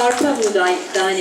Arpa Buğday Danesi